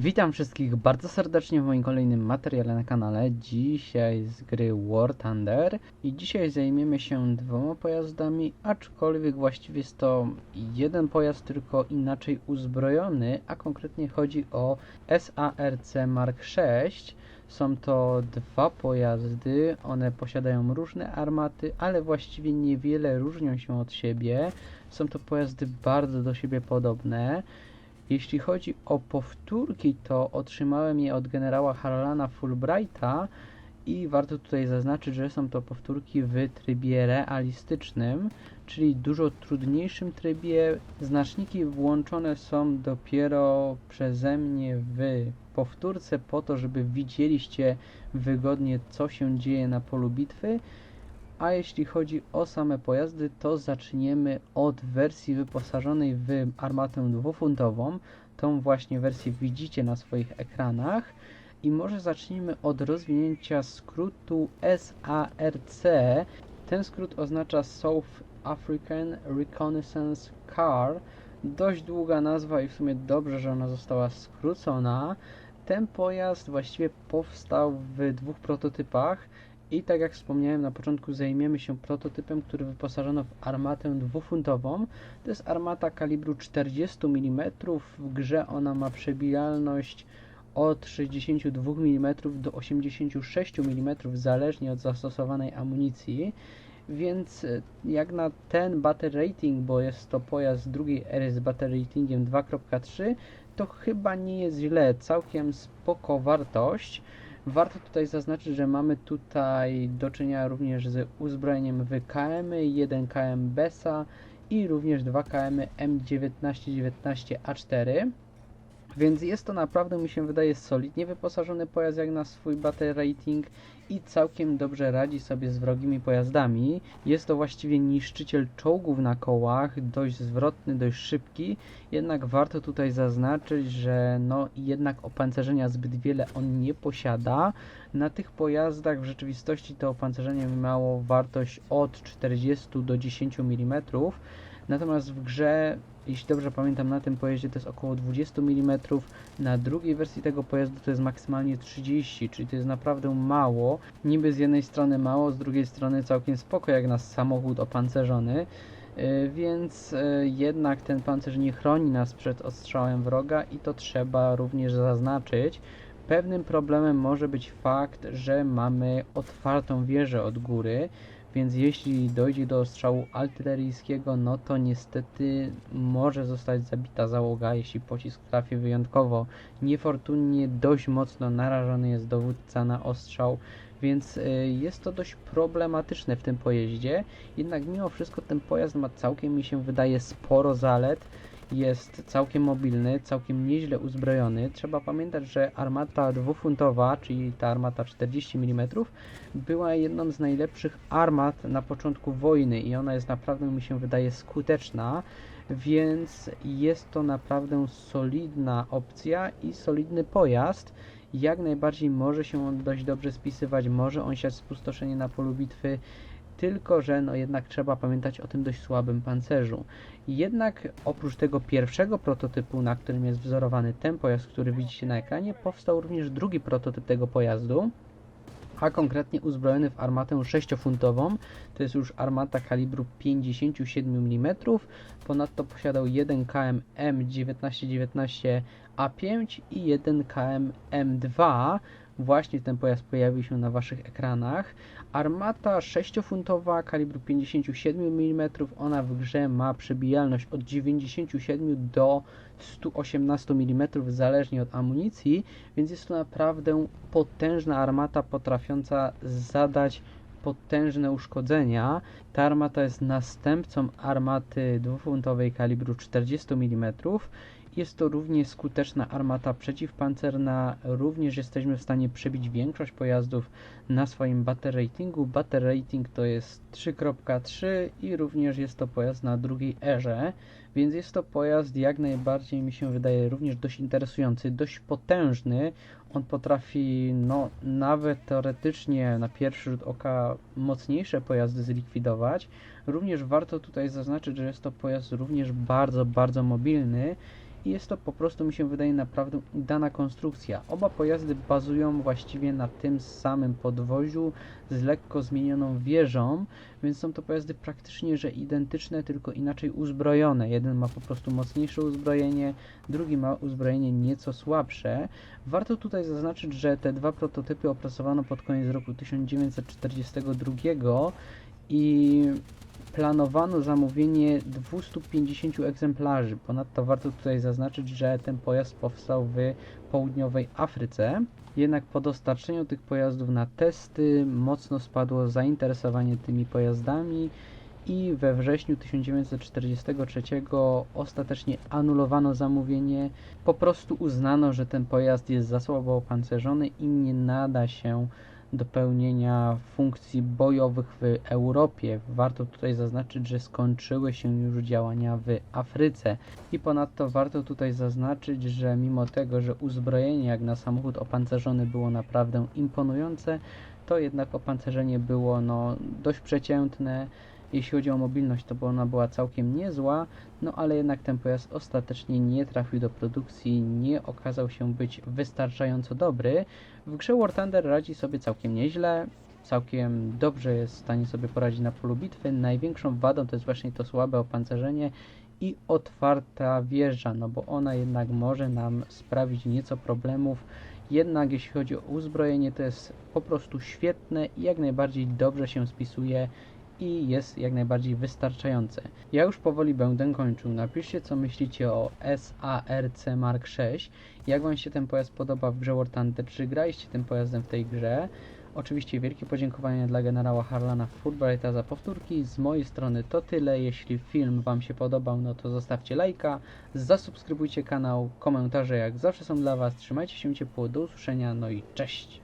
Witam wszystkich bardzo serdecznie w moim kolejnym materiale na kanale. Dzisiaj z gry War Thunder i dzisiaj zajmiemy się dwoma pojazdami, aczkolwiek właściwie jest to jeden pojazd, tylko inaczej uzbrojony, a konkretnie chodzi o SARC Mark VI. Są to dwa pojazdy, one posiadają różne armaty, ale właściwie niewiele różnią się od siebie. Są to pojazdy bardzo do siebie podobne. Jeśli chodzi o powtórki, to otrzymałem je od generała Harlana Fulbrighta i warto tutaj zaznaczyć, że są to powtórki w trybie realistycznym, czyli dużo trudniejszym trybie. Znaczniki włączone są dopiero przeze mnie w powtórce po to, żeby widzieliście wygodnie co się dzieje na polu bitwy. A jeśli chodzi o same pojazdy, to zaczniemy od wersji wyposażonej w armatę dwufuntową. Tą właśnie wersję widzicie na swoich ekranach. I może zacznijmy od rozwinięcia skrótu SARC. Ten skrót oznacza South African Reconnaissance Car. Dość długa nazwa i w sumie dobrze, że ona została skrócona. Ten pojazd właściwie powstał w dwóch prototypach. I tak jak wspomniałem na początku, zajmiemy się prototypem, który wyposażono w armatę dwufuntową. To jest armata kalibru 40 mm. W grze ona ma przebijalność od 62 mm do 86 mm, zależnie od zastosowanej amunicji. Więc e, jak na ten battle rating, bo jest to pojazd drugiej ery z battle ratingiem 2.3, to chyba nie jest źle, całkiem spoko wartość. Warto tutaj zaznaczyć, że mamy tutaj do czynienia również z uzbrojeniem w KM, 1 KM BESA i również 2 KM M1919A4. Więc jest to naprawdę, mi się wydaje, solidnie wyposażony pojazd jak na swój battle rating i całkiem dobrze radzi sobie z wrogimi pojazdami. Jest to właściwie niszczyciel czołgów na kołach, dość zwrotny, dość szybki, jednak warto tutaj zaznaczyć, że no jednak opancerzenia zbyt wiele on nie posiada. Na tych pojazdach w rzeczywistości to opancerzenie miało wartość od 40 do 10 mm. Natomiast w grze, jeśli dobrze pamiętam, na tym pojeździe to jest około 20 mm, na drugiej wersji tego pojazdu to jest maksymalnie 30, czyli to jest naprawdę mało. Niby z jednej strony mało, z drugiej strony całkiem spoko jak na samochód opancerzony. Yy, Więc yy, jednak ten pancerz nie chroni nas przed ostrzałem wroga i to trzeba również zaznaczyć. Pewnym problemem może być fakt, że mamy otwartą wieżę od góry, więc jeśli dojdzie do strzału artyleryjskiego, no to niestety może zostać zabita załoga, jeśli pocisk trafi wyjątkowo niefortunnie, dość mocno narażony jest dowódca na ostrzał, więc y, jest to dość problematyczne w tym pojeździe. Jednak mimo wszystko ten pojazd ma całkiem mi się wydaje sporo zalet jest całkiem mobilny, całkiem nieźle uzbrojony. Trzeba pamiętać, że armata dwufuntowa, czyli ta armata 40 mm, była jedną z najlepszych armat na początku wojny i ona jest naprawdę, mi się wydaje, skuteczna, więc jest to naprawdę solidna opcja i solidny pojazd. Jak najbardziej może się on dość dobrze spisywać, może on siać spustoszenie na polu bitwy, tylko że no jednak trzeba pamiętać o tym dość słabym pancerzu. Jednak oprócz tego pierwszego prototypu, na którym jest wzorowany ten pojazd, który widzicie na ekranie, powstał również drugi prototyp tego pojazdu, a konkretnie uzbrojony w armatę 6-funtową. To jest już armata kalibru 57 mm. Ponadto posiadał 1 KM M1919A5 i 1 KM M2. Właśnie ten pojazd pojawił się na Waszych ekranach. Armata 6-funtowa kalibru 57 mm. Ona w grze ma przebijalność od 97 do 118 mm zależnie od amunicji, więc jest to naprawdę potężna armata potrafiąca zadać potężne uszkodzenia. Ta armata jest następcą armaty dwufuntowej kalibru 40 mm. Jest to równie skuteczna armata przeciwpancerna. Również jesteśmy w stanie przebić większość pojazdów na swoim battle ratingu. Battle rating to jest 3.3 i również jest to pojazd na drugiej erze, więc jest to pojazd jak najbardziej mi się wydaje również dość interesujący, dość potężny. On potrafi no nawet teoretycznie na pierwszy rzut oka mocniejsze pojazdy zlikwidować. Również warto tutaj zaznaczyć, że jest to pojazd również bardzo, bardzo mobilny jest to po prostu mi się wydaje naprawdę udana konstrukcja. Oba pojazdy bazują właściwie na tym samym podwoziu z lekko zmienioną wieżą, więc są to pojazdy praktycznie że identyczne, tylko inaczej uzbrojone. Jeden ma po prostu mocniejsze uzbrojenie, drugi ma uzbrojenie nieco słabsze. Warto tutaj zaznaczyć, że te dwa prototypy opracowano pod koniec roku 1942 i planowano zamówienie 250 egzemplarzy. Ponadto warto tutaj zaznaczyć, że ten pojazd powstał w południowej Afryce. Jednak po dostarczeniu tych pojazdów na testy mocno spadło zainteresowanie tymi pojazdami i we wrześniu 1943 ostatecznie anulowano zamówienie. Po prostu uznano, że ten pojazd jest za słabo opancerzony i nie nada się do pełnienia funkcji bojowych w Europie. Warto tutaj zaznaczyć, że skończyły się już działania w Afryce. I ponadto warto tutaj zaznaczyć, że mimo tego, że uzbrojenie jak na samochód opancerzony było naprawdę imponujące, to jednak opancerzenie było no, dość przeciętne. Jeśli chodzi o mobilność, to ona była całkiem niezła, no ale jednak ten pojazd ostatecznie nie trafił do produkcji, nie okazał się być wystarczająco dobry. W grze War Thunder radzi sobie całkiem nieźle, całkiem dobrze jest w stanie sobie poradzić na polu bitwy. Największą wadą to jest właśnie to słabe opancerzenie i otwarta wieża, no bo ona jednak może nam sprawić nieco problemów. Jednak jeśli chodzi o uzbrojenie, to jest po prostu świetne i jak najbardziej dobrze się spisuje i jest jak najbardziej wystarczające. Ja już powoli będę kończył. Napiszcie co myślicie o SARC Mark 6. Jak Wam się ten pojazd podoba w grze War Thunder? Czy graliście tym pojazdem w tej grze? Oczywiście wielkie podziękowanie dla generała Harlana Fulbrighta za powtórki. Z mojej strony to tyle. Jeśli film Wam się podobał, no to zostawcie lajka, zasubskrybujcie kanał, komentarze jak zawsze są dla Was. Trzymajcie się ciepło, do usłyszenia, no i cześć!